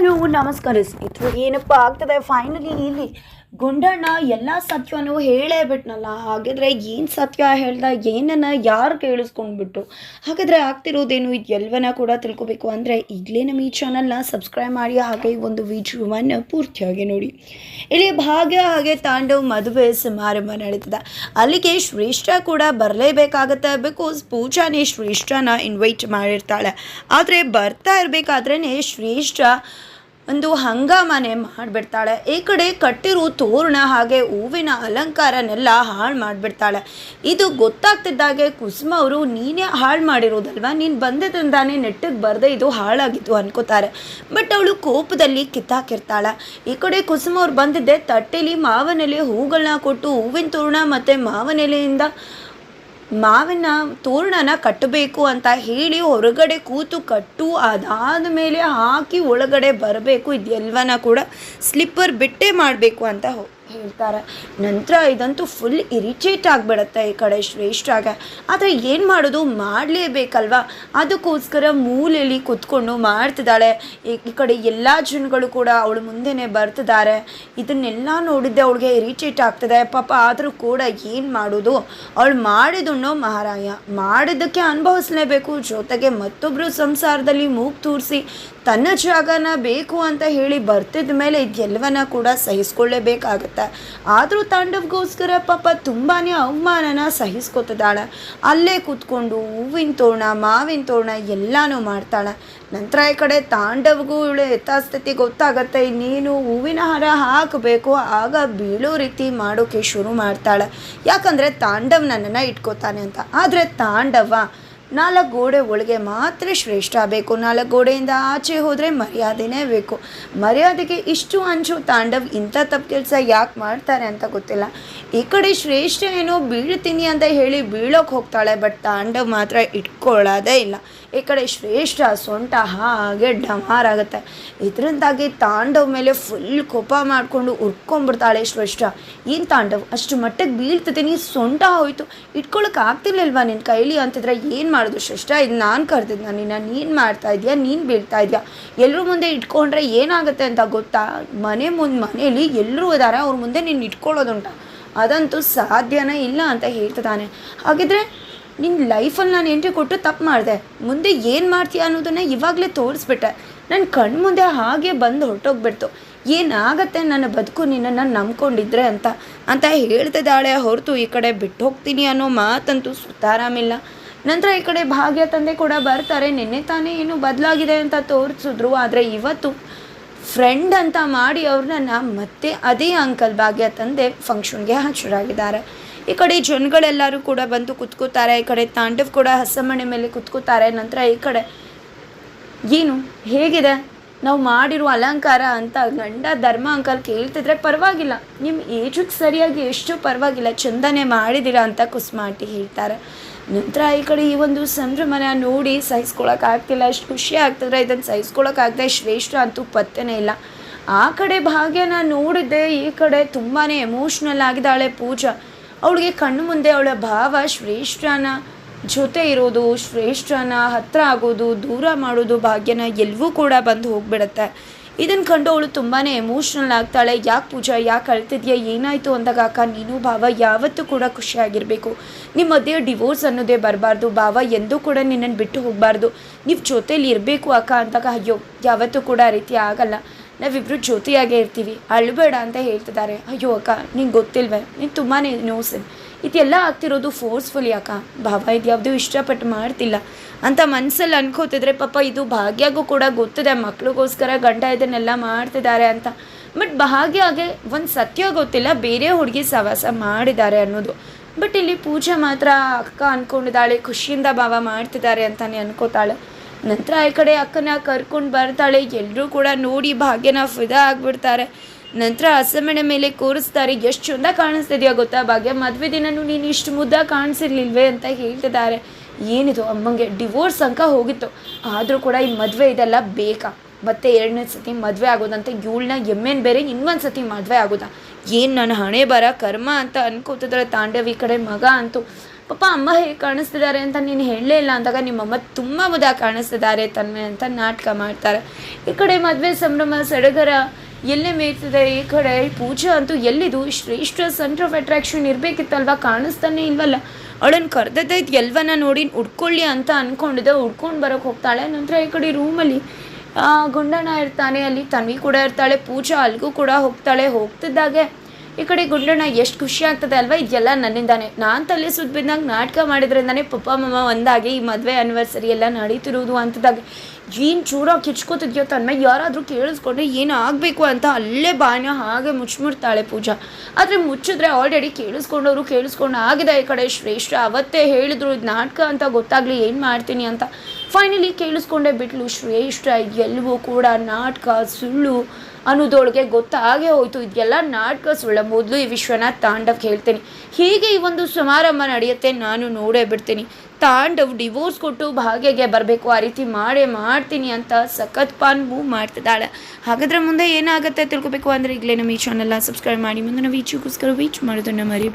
Hello ನಮಸ್ಕಾರ ಸ್ನೇಹಿತರು ಏನಪ್ಪ ಆಗ್ತದೆ? ಫೈನಲಿ ಇಲ್ಲಿ ಗುಂಡಣ್ಣ ಎಲ್ಲ ಸತ್ಯವನ್ನು ಹೇಳೇ ಬಿಟ್ನಲ್ಲ. ಹಾಗಿದ್ರೆ ಏನು ಸತ್ಯ ಹೇಳ್ದ, ಏನನ್ನ ಯಾರು ಕೇಳಿಸ್ಕೊಂಡ್ಬಿಟ್ಟು ಹಾಗಾದರೆ ಆಗ್ತಿರೋದೇನು ಎಲ್ಲವನ್ನ ಕೂಡ ತಿಳ್ಕೊಬೇಕು ಅಂದರೆ ಈಗಲೇ ನಮ್ಮ ಈ ಚಾನಲ್ನ ಸಬ್ಸ್ಕ್ರೈಬ್ ಮಾಡಿ, ಹಾಗೆ ಒಂದು ವಿಡಿಯೋವನ್ನು ಪೂರ್ತಿಯಾಗಿ ನೋಡಿ. ಇಲ್ಲಿ ಭಾಗ್ಯ ಹಾಗೆ ತಾಂಡವ್ ಮದುವೆ ಸಮಾರಂಭ ನಡೀತದೆ. ಅಲ್ಲಿಗೆ ಶ್ರೇಷ್ಠ ಕೂಡ ಬರಲೇಬೇಕಾಗತ್ತೆ ಬಿಕಾಸ್ ಪೂಜಾನೇ ಶ್ರೇಷ್ಠನ ಇನ್ವೈಟ್ ಮಾಡಿರ್ತಾಳೆ. ಆದರೆ ಬರ್ತಾ ಇರಬೇಕಾದ್ರೇ ಶ್ರೇಷ್ಠ ಒಂದು ಹಂಗಾಮನೆ ಮಾಡಿಬಿಡ್ತಾಳೆ. ಈ ಕಡೆ ಕಟ್ಟಿರೋ ತೋರಣ ಹಾಗೆ ಹೂವಿನ ಅಲಂಕಾರನೆಲ್ಲ ಹಾಳು ಮಾಡಿಬಿಡ್ತಾಳೆ. ಇದು ಗೊತ್ತಾಗ್ತಿದ್ದಾಗೆ ಕುಸುಮ ಅವರು, ನೀನೇ ಹಾಳು ಮಾಡಿರೋದಲ್ವಾ? ನೀನು ಬಂದದಿಂದಾನೇ ನೆಟ್ಟಿಗೆ ಬರದೆ ಇದು ಹಾಳಾಗಿತ್ತು ಅನ್ಕೋತಾರೆ. ಬಟ್ ಅವಳು ಕೋಪದಲ್ಲಿ ಕಿತ್ತಾಕಿರ್ತಾಳೆ. ಈ ಕಡೆ ಕುಸುಮ ಅವ್ರು ಬಂದಿದ್ದೆ ತಟ್ಟೆಲಿ ಮಾವನೆಲೆ ಹೂಗಳನ್ನ ಕೊಟ್ಟು ಹೂವಿನ ತೋರಣ ಮತ್ತು ಮಾವನೆಲೆಯಿಂದ ಮಾವಿನ ತೋರಣನ ಕಟ್ಟಬೇಕು ಅಂತ ಹೇಳಿ ಹೊರಗಡೆ ಕೂತು ಕಟ್ಟು, ಅದಾದ ಮೇಲೆ ಹಾಕಿ ಒಳಗಡೆ ಬರಬೇಕು. ಇದೆಲ್ವನ ಕೂಡ ಸ್ಲಿಪ್ಪರ್ ಬಿಟ್ಟೆ ಮಾಡಬೇಕು ಅಂತ ಹೇಳ್ತಾರೆ. ನಂತರ ಇದಂತೂ ಫುಲ್ ಇರಿಟೇಟ್ ಆಗಿಬಿಡತ್ತೆ ಈ ಕಡೆ ಶ್ರೇಷ್ಠಾಗ. ಆದರೆ ಏನು ಮಾಡೋದು? ಮಾಡಲೇಬೇಕಲ್ವಾ? ಅದಕ್ಕೋಸ್ಕರ ಮೂಲೆಯಲ್ಲಿ ಕೂತ್ಕೊಂಡು ಮಾಡ್ತಿದ್ದಾಳೆ. ಈ ಕಡೆ ಎಲ್ಲ ಜನಗಳು ಕೂಡ ಅವಳು ಮುಂದೆನೇ ಬರ್ತಿದ್ದಾರೆ. ಇದನ್ನೆಲ್ಲ ನೋಡಿದ್ದೆ ಅವಳಿಗೆ ಇರಿಟೇಟ್ ಆಗ್ತದೆ. ಪಾಪ ಆದರೂ ಕೂಡ ಏನು ಮಾಡೋದು? ಅವಳು ಮಾಡಿದುಣ್ಣೋ ಮಹಾರಾಯ. ಮಾಡಿದ್ದಕ್ಕೆ ಅನುಭವಿಸ್ಲೇಬೇಕು. ಜೊತೆಗೆ ಮತ್ತೊಬ್ಬರು ಸಂಸಾರದಲ್ಲಿ ಮೂಗು ತೂರಿಸಿ ತನ್ನ ಜಾಗನ ಬೇಕು ಅಂತ ಹೇಳಿ ಬರ್ತಿದ್ದ ಮೇಲೆ ಇದೆಲ್ಲವನ್ನ ಕೂಡ ಸಹಿಸ್ಕೊಳ್ಳೇಬೇಕಾಗತ್ತೆ. ಆದರೂ ತಾಂಡವ್ಗೋಸ್ಕರ ಪಾಪ ತುಂಬಾ ಅವಮಾನನ ಸಹಿಸ್ಕೊತಿದ್ದಾಳೆ. ಅಲ್ಲೇ ಕೂತ್ಕೊಂಡು ಹೂವಿನ ತೋರಣ, ಮಾವಿನ ತೋರಣ ಎಲ್ಲನೂ ಮಾಡ್ತಾಳೆ. ನಂತರ ಈ ಕಡೆ ತಾಂಡವ್ಗೂ ಇವಳು ಯಥಾಸ್ಥಿತಿ ಗೊತ್ತಾಗತ್ತೆ. ನೀನು ಹೂವಿನ ಹಾರ ಹಾಕಬೇಕು, ಆಗ ಬೀಳೋ ರೀತಿ ಮಾಡೋಕ್ಕೆ ಶುರು ಮಾಡ್ತಾಳೆ. ಯಾಕಂದರೆ ತಾಂಡವ್ ನನ್ನನ್ನು ಇಟ್ಕೋತಾನೆ ಅಂತ. ಆದರೆ ತಾಂಡವ ನಾಲ್ಕು ಗೋಡೆ ಒಳಗೆ ಮಾತ್ರ ಶ್ರೇಷ್ಠ ಬೇಕು. ನಾಲ್ಕು ಗೋಡೆಯಿಂದ ಆಚೆ ಹೋದರೆ ಮರ್ಯಾದೆನೇ ಬೇಕು. ಮರ್ಯಾದೆಗೆ ಇಷ್ಟು ಅಂಚು ತಾಂಡವ್ ಇಂಥ ತಪ್ಪು ಕೆಲಸ ಯಾಕೆ ಮಾಡ್ತಾರೆ ಅಂತ ಗೊತ್ತಿಲ್ಲ. ಈ ಕಡೆ ಶ್ರೇಷ್ಠ ಏನೋ ಬೀಳ್ತೀನಿ ಅಂತ ಹೇಳಿ ಬೀಳೋಕೆ ಹೋಗ್ತಾಳೆ, ಬಟ್ ತಾಂಡವ್ ಮಾತ್ರ ಇಟ್ಕೊಳ್ಳೋದೇ ಇಲ್ಲ. ಈ ಕಡೆ ಶ್ರೇಷ್ಠ ಸೊಂಟ ಹಾಗೆ ಡಮಾರಾಗುತ್ತೆ ಇದರಿಂದಾಗಿ ತಾಂಡವ್ ಮೇಲೆ ಫುಲ್ ಕೋಪ ಮಾಡಿಕೊಂಡು ಉರ್ಕೊಂಡ್ಬಿಡ್ತಾಳೆ ಶ್ರೇಷ್ಠ. ಏನು ತಾಂಡವ್? ಅಷ್ಟು ಮಟ್ಟಕ್ಕೆ ಬೀಳ್ತಿದ್ದೀನಿ, ಸೊಂಟ ಹೋಯಿತು. ಇಟ್ಕೊಳಕ್ಕೆ ಆಗ್ತಿರ್ಲಿಲ್ವಾ ನಿನ್ನ ಕೈಲಿ? ಅಂತಿದ್ರೆ ಏನು ಮಾಡೋದು ಶ್ರೇಷ್ಠ? ಇದು ನಾನು ಕರೆದಿದ್ದ ನಿನ್ನ, ನೀನು ಮಾಡ್ತಾ ಇದೆಯಾ, ನೀನು ಬೀಳ್ತಾ ಇದೆಯಾ? ಎಲ್ಲರೂ ಮುಂದೆ ಇಟ್ಕೊಂಡ್ರೆ ಏನಾಗುತ್ತೆ ಅಂತ ಗೊತ್ತಾ? ಮನೆ ಮುಂದೆ, ಮನೇಲಿ ಎಲ್ಲರೂ ಇದ್ದಾರೆ ಅವ್ರ ಮುಂದೆ ನೀನು ಇಟ್ಕೊಳ್ಳೋದುಂಟ. ಅದಂತೂ ಸಾಧ್ಯನೇ ಇಲ್ಲ ಅಂತ ಹೇಳ್ತಿದ್ದಾನೆ ಹಾಗಿದ್ರೆ ನಿನ್ನ ಲೈಫಲ್ಲಿ ನಾನು ಎಂಟ್ರಿ ಕೊಟ್ಟು ತಪ್ಪು ಮಾಡಿದೆ. ಮುಂದೆ ಏನು ಮಾಡ್ತೀಯ ಅನ್ನೋದನ್ನು ಇವಾಗಲೇ ತೋರಿಸ್ಬಿಟ್ಟೆ. ನನ್ನ ಕಣ್ಣು ಮುಂದೆ ಹಾಗೆ ಬಂದು ಹೊರಟೋಗ್ಬಿಡ್ತು. ಏನಾಗತ್ತೆ ನನ್ನ ಬದುಕು ನಿನ್ನನ್ನು ನಂಬ್ಕೊಂಡಿದ್ರೆ ಅಂತ? ಅಂತ ಹೇಳ್ತಿದ್ದಾಳೆ, ಹೊರತು ಈ ಕಡೆ ಬಿಟ್ಟು ಹೋಗ್ತೀನಿ ಅನ್ನೋ ಮಾತಂತೂ ಸುತ್ತಾರಾಮಿಲ್ಲ. ನಂತರ ಈ ಕಡೆ ಭಾಗ್ಯ ತಂದೆ ಕೂಡ ಬರ್ತಾರೆ. ನಿನ್ನೆ ತಾನೇ ಏನು ಬದಲಾಗಿದೆ ಅಂತ ತೋರಿಸಿದ್ರು. ಆದರೆ ಇವತ್ತು ಫ್ರೆಂಡ್ ಅಂತ ಮಾಡಿ ಅವ್ರನ್ನ ಮತ್ತೆ ಅದೇ ಅಂಕಲ್ ಭಾಗ್ಯ ತಂದೆ ಫಂಕ್ಷನ್ಗೆ ಹಾಜರಾಗಿದ್ದಾರೆ. ಈ ಕಡೆ ಜನಗಳೆಲ್ಲರೂ ಕೂಡ ಬಂದು ಕುತ್ಕೋತಾರೆ. ಈ ಕಡೆ ತಾಂಡವ್ ಕೂಡ ಹಸಮಣೆ ಮೇಲೆ ಕುತ್ಕೋತಾರೆ. ನಂತರ ಈ ಕಡೆ ಏನು, ಹೇಗಿದೆ? ನಾವು ಮಾಡಿರುವ ಅಲಂಕಾರ ಅಂತ ಗಂಡ ಧರ್ಮ ಅಂಕಲ್ ಕೇಳ್ತಿದ್ರೆ ಪರವಾಗಿಲ್ಲ. ನಿಮ್ಮ ಏಜಿಗೆ ಸರಿಯಾಗಿ ಎಷ್ಟು ಪರವಾಗಿಲ್ಲ. ಚಂದನೆ ಮಾಡಿದ್ದೀರಾ ಅಂತ ಕುಸ್ಮಾಟಿ ಹೇಳ್ತಾರೆ. ನಂತರ ಈ ಕಡೆ ಈ ಒಂದು ಸಂಭ್ರಮನ ನೋಡಿ ಸಹಿಸ್ಕೊಳಕ್ಕಾಗ್ತಿಲ್ಲ ಅಷ್ಟು ಖುಷಿ ಆಗ್ತಿದ್ರೆ ಇದನ್ನು ಸಹಿಸ್ಕೊಳಕ್ಕಾಗದೆ ಶ್ರೇಷ್ಠ ಅಂತೂ ಪತ್ತೆನೇ ಇಲ್ಲ. ಆ ಕಡೆ ಭಾಗ್ಯನ ನೋಡಿದ್ದೆ. ಈ ಕಡೆ ತುಂಬಾ ಎಮೋಷ್ನಲ್ ಆಗಿದ್ದಾಳೆ ಪೂಜಾ. ಅವಳಿಗೆ ಕಣ್ಣು ಮುಂದೆ ಅವಳ ಭಾವ ಶ್ರೇಷ್ಠನ ಜೊತೆ ಇರೋದು, ಶ್ರೇಷ್ಠನ ಹತ್ರ ಆಗೋದು, ದೂರ ಮಾಡೋದು ಭಾಗ್ಯನ ಎಲ್ಲವೂ ಕೂಡ ಬಂದು ಹೋಗ್ಬಿಡತ್ತೆ. ಇದನ್ನು ಕಂಡು ಅವಳು ತುಂಬಾ ಎಮೋಷ್ನಲ್ ಆಗ್ತಾಳೆ. ಯಾಕೆ ಪೂಜಾ, ಯಾಕೆ ಅಳ್ತಿದ್ಯಾ, ಏನಾಯಿತು ಅಂದಾಗ ಅಕ್ಕ, ನೀನು ಭಾವ ಯಾವತ್ತೂ ಕೂಡ ಖುಷಿಯಾಗಿರಬೇಕು. ನಿಮ್ಮ ಮಧ್ಯೆ ಡಿವೋರ್ಸ್ ಅನ್ನೋದೇ ಬರಬಾರ್ದು. ಭಾವ ಎಂದೂ ಕೂಡ ನಿನ್ನನ್ನು ಬಿಟ್ಟು ಹೋಗಬಾರ್ದು. ನೀವು ಜೊತೇಲಿ ಇರಬೇಕು ಅಕ್ಕ ಅಂದಾಗ, ಅಯ್ಯೋ, ಯಾವತ್ತೂ ಕೂಡ ಆ ರೀತಿ ಆಗಲ್ಲ. ನಾವಿಬ್ಬರು ಜೊತೆಯಾಗೇ ಇರ್ತೀವಿ. ಅಳ್ಬೇಡ ಅಂತ ಹೇಳ್ತಿದ್ದಾರೆ. ಅಯ್ಯೋ ಅಕ್ಕ, ನಿಂಗೆ ಗೊತ್ತಿಲ್ವೇ? ನೀನು ತುಂಬಾ ನೋಸನ್ ಇದೆಲ್ಲ ಆಗ್ತಿರೋದು ಫೋರ್ಸ್ಫುಲ್ ಅಕ್ಕ ಭಾವ, ಇದು ಯಾವುದೂ ಇಷ್ಟಪಟ್ಟು ಮಾಡ್ತಿಲ್ಲ. ಅಂತ ಮನಸ್ಸಲ್ಲಿ ಅನ್ಕೋತಿದ್ರೆ ಪಾಪ ಇದು ಭಾಗ್ಯಗೂ ಕೂಡ ಗೊತ್ತಿದೆ, ಮಕ್ಳಿಗೋಸ್ಕರ ಗಂಡ ಇದನ್ನೆಲ್ಲ ಮಾಡ್ತಿದ್ದಾರೆ ಅಂತ. ಬಟ್ ಭಾಗ್ಯಗೆ ಒಂದು ಸತ್ಯ ಗೊತ್ತಿಲ್ಲ, ಬೇರೆ ಹುಡುಗಿ ಸವಾಸ ಮಾಡಿದ್ದಾರೆ ಅನ್ನೋದು. ಬಟ್ ಇಲ್ಲಿ ಪೂಜೆ ಮಾತ್ರ ಅಕ್ಕ ಅಂದ್ಕೊಂಡಿದ್ದಾಳೆ ಖುಷಿಯಿಂದ ಭಾವ ಮಾಡ್ತಿದ್ದಾರೆ ಅಂತಾನೆ ಅನ್ಕೋತಾಳೆ. ನಂತರ ಈ ಕಡೆ ಅಕ್ಕನ ಕರ್ಕೊಂಡು ಬರ್ತಾಳೆ ಎಲ್ಲರೂ ಕೂಡ ನೋಡಿ ಭಾಗ್ಯನ ಫಿದಾ ಆಗಿಬಿಡ್ತಾರೆ. ನಂತರ ಅಸಮಣೆ ಮೇಲೆ ಕೂರಿಸ್ತಾರೆ. ಎಷ್ಟು ಚಂದ ಕಾಣಿಸ್ತಿದೆಯಾ ಗೊತ್ತಾ ಭಾಗ್ಯ? ಮದುವೆ ದಿನನೂ ನೀನು ಇಷ್ಟು ಮುದ್ದ ಕಾಣಿಸಿರ್ಲಿಲ್ವೇ ಅಂತ ಹೇಳ್ತಿದ್ದಾರೆ. ಏನಿದು ಅಮ್ಮಂಗೆ? ಡಿವೋರ್ಸ್ ಅಂಕ ಹೋಗಿತ್ತು. ಆದರೂ ಕೂಡ ಈ ಮದುವೆ ಇದೆಲ್ಲ ಬೇಕಾ? ಮತ್ತೆ ಎರಡನೇ ಸತಿ ಮದುವೆ ಆಗೋದಂತ ಇವಳನ್ನ ಎಮ್ಮೆನ್ ಬೇರೆ ಇನ್ನೊಂದು ಸತಿ ಮದುವೆ ಆಗೋದಾ? ಏನು ನನ್ನ ಹಣೆ ಬರ? ಕರ್ಮ ಅಂತ ಅನ್ಕೋತಿದ್ರೆ ತಾಂಡವಿ ಕಡೆ ಮಗ ಅಂತೂ. ಪಾಪ ಅಮ್ಮ ಹೇಗೆ ಕಾಣಿಸ್ತಿದ್ದಾರೆ ಅಂತ ನೀನು ಹೇಳಲೇ ಇಲ್ಲ ಅಂದಾಗ ನಿಮ್ಮಮ್ಮ ತುಂಬ ಮುದ ಕಾಣಿಸ್ತಿದ್ದಾರೆ ತನ್ಮೆ ಅಂತ ನಾಟಕ ಮಾಡ್ತಾರೆ. ಈ ಕಡೆ ಮದುವೆ ಸಂಭ್ರಮ, ಸಡಗರ ಎಲ್ಲೇ ಮೇಯ್ತಿದೆ ಈ ಕಡೆ? ಪೂಜಾ ಅಂತೂ ಎಲ್ಲಿದು? ಶ್ರೇಷ್ಠ ಸೆಂಟರ್ ಆಫ್ ಅಟ್ರಾಕ್ಷನ್ ಇರಬೇಕಿತ್ತಲ್ವ? ಕಾಣಿಸ್ತಾನೆ ಇಲ್ವಲ್ಲ? ಅವಳನ್ನು ಕರೆದದ್ದೈತೆ ಎಲ್ವನ್ನ ನೋಡಿ ಉಡ್ಕೊಳ್ಳಿ ಅಂತ ಅಂದ್ಕೊಂಡಿದ್ದೆ ಉಡ್ಕೊಂಡು ಬರೋಕೆ ಹೋಗ್ತಾಳೆ. ನಂತರ ಈ ಕಡೆ ರೂಮಲ್ಲಿ ಗುಂಡಣ್ಣ ಇರ್ತಾನೆ. ಅಲ್ಲಿ ತನ್ವಿ ಕೂಡ ಇರ್ತಾಳೆ. ಪೂಜಾ ಅಲ್ಲಿಗೂ ಕೂಡ ಹೋಗ್ತಾಳೆ. ಹೋಗ್ತಿದ್ದಾಗೆ ಈ ಕಡೆ ಗುಂಡಣ್ಣ ಎಷ್ಟು ಖುಷಿ ಆಗ್ತದೆ ಅಲ್ವಾ? ಇದೆಲ್ಲ ನನ್ನಿಂದಾನೆ. ನಾನು ತಲೆ ಸುತ್ತ ಬಿದ್ದಾಗ ನಾಟಕ ಮಾಡಿದ್ರಿಂದಾನೆ ಪಪ್ಪ, ಮಮ್ಮ ಒಂದಾಗಿ ಈ ಮದುವೆ ಆ್ಯನಿವರ್ಸರಿ ಎಲ್ಲ ನಡೀತಿರುವುದು ಅಂತದಾಗ ಏನು ಚೂರಾಗಿ ಕಿಚ್ಕೋತಿದ್ಯೋ ತನ್ನ ಯಾರಾದರೂ ಕೇಳಿಸ್ಕೊಂಡ್ರೆ ಏನು ಆಗಬೇಕು ಅಂತ ಅಲ್ಲೇ ಬಾಯಿನ ಹಾಗೆ ಮುಚ್ಚಿಬಿಡ್ತಾಳೆ ಪೂಜಾ. ಆದರೆ ಮುಚ್ಚಿದ್ರೆ ಆಲ್ರೆಡಿ ಕೇಳಿಸ್ಕೊಂಡವರು ಕೇಳಿಸ್ಕೊಂಡು ಆಗಿದೆ ಈ ಕಡೆ ಶ್ರೇಷ್ಠ, ಅವತ್ತೇ ಹೇಳಿದ್ರು ಇದು ನಾಟಕ ಅಂತ ಗೊತ್ತಾಗಲಿ, ಏನು ಮಾಡ್ತೀನಿ ಅಂತ. ಫೈನಲಿ ಕೇಳಿಸ್ಕೊಂಡೇ ಬಿಟ್ಲು ಶ್ರೇಷ್ಠ. ಎಲ್ಲವೂ ಕೂಡ ನಾಟಕ, ಸುಳ್ಳು ಅನ್ನೋದೊಳಗೆ ಗೊತ್ತಾಗೇ ಹೋಯ್ತು. ಇದೆಲ್ಲ ನಾಟಕ ಸುಳ್ಳ. ಮೊದಲು ಈ ವಿಶ್ವನಾಥ್ ತಾಂಡವ್ ಹೇಳ್ತೇನೆ. ಹೀಗೆ ಈ ಒಂದು ಸಮಾರಂಭ ನಡೆಯುತ್ತೆ, ನಾನು ನೋಡೇ ಬಿಡ್ತೀನಿ. ತಾಂಡವ್ ಡಿವೋರ್ಸ್ ಕೊಟ್ಟು ಭಾಗ್ಯಗೆ ಬರಬೇಕು. ಆ ರೀತಿ ಮಾಡೇ ಮಾಡ್ತೀನಿ ಅಂತ ಸಖತ್ ಪಾನ್ ಮೂವ್ ಮಾಡ್ತಿದ್ದಾಳೆ. ಹಾಗಾದ್ರೆ ಮುಂದೆ ಏನಾಗುತ್ತೆ ತಿಳ್ಕೊಬೇಕು ಅಂದರೆ ಈಗಲೇ ನಮ್ಮ ಈ ಚಾನಲ್ನ ಸಬ್ಸ್ಕ್ರೈಬ್ ಮಾಡಿ. ಮುಂದೆ ನಾವು ಈಚೆಗೋಸ್ಕರ ವೀಚ್ ಮಾಡೋದನ್ನು ಮರಿ